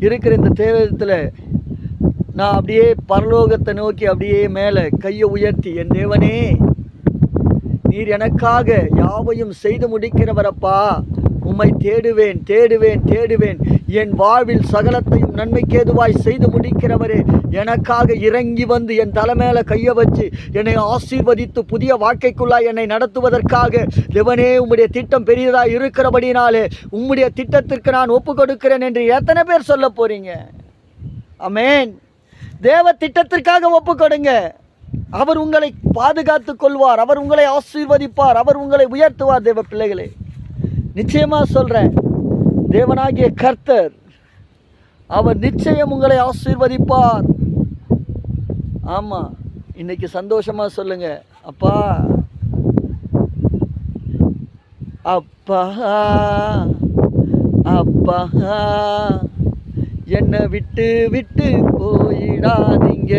இருக்கிற இந்த தேவத்தில் நான் அப்படியே பரலோகத்தை நோக்கி அப்படியே மேலே கையை உயர்த்தி என் தேவனே நீர் எனக்காக யாவையும் செய்து முடிக்கிறவரப்பா உம்மை தேடுவேன் தேடுவேன் தேடுவேன். என் வாழ்வில் சகலத்தையும் நன்மைக்கேதுவாய் செய்து முடிக்கிறவரே எனக்காக இறங்கி வந்து என் தலைமையில கையை வச்சு என்னை ஆசீர்வதித்து புதிய வாழ்க்கைக்குள்ளாய் என்னை நடத்துவதற்காக தேவனே உம்முடைய திட்டம் பெரியதாக இருக்கிறபடினாலே உம்முடைய திட்டத்திற்கு நான் ஒப்பு கொடுக்கிறேன் என்று எத்தனை பேர் சொல்ல போறீங்க? அமேன் தேவ திட்டத்திற்காக ஒப்பு கொடுங்க அவர் உங்களை பாதுகாத்து கொள்வார் அவர் உங்களை ஆசீர்வதிப்பார் அவர் உங்களை உயர்த்துவார் தேவ பிள்ளைகளே. நிச்சயமா சொல்றேன் தேவனாகிய கர்த்தர் அவர் நிச்சயம் உங்களை ஆசீர்வதிப்பார். ஆமா இன்னைக்கு சந்தோஷமா சொல்லுங்க. அப்பா. அப்பா. அப்பா. என்னை விட்டு விட்டு போயிடாதீங்க.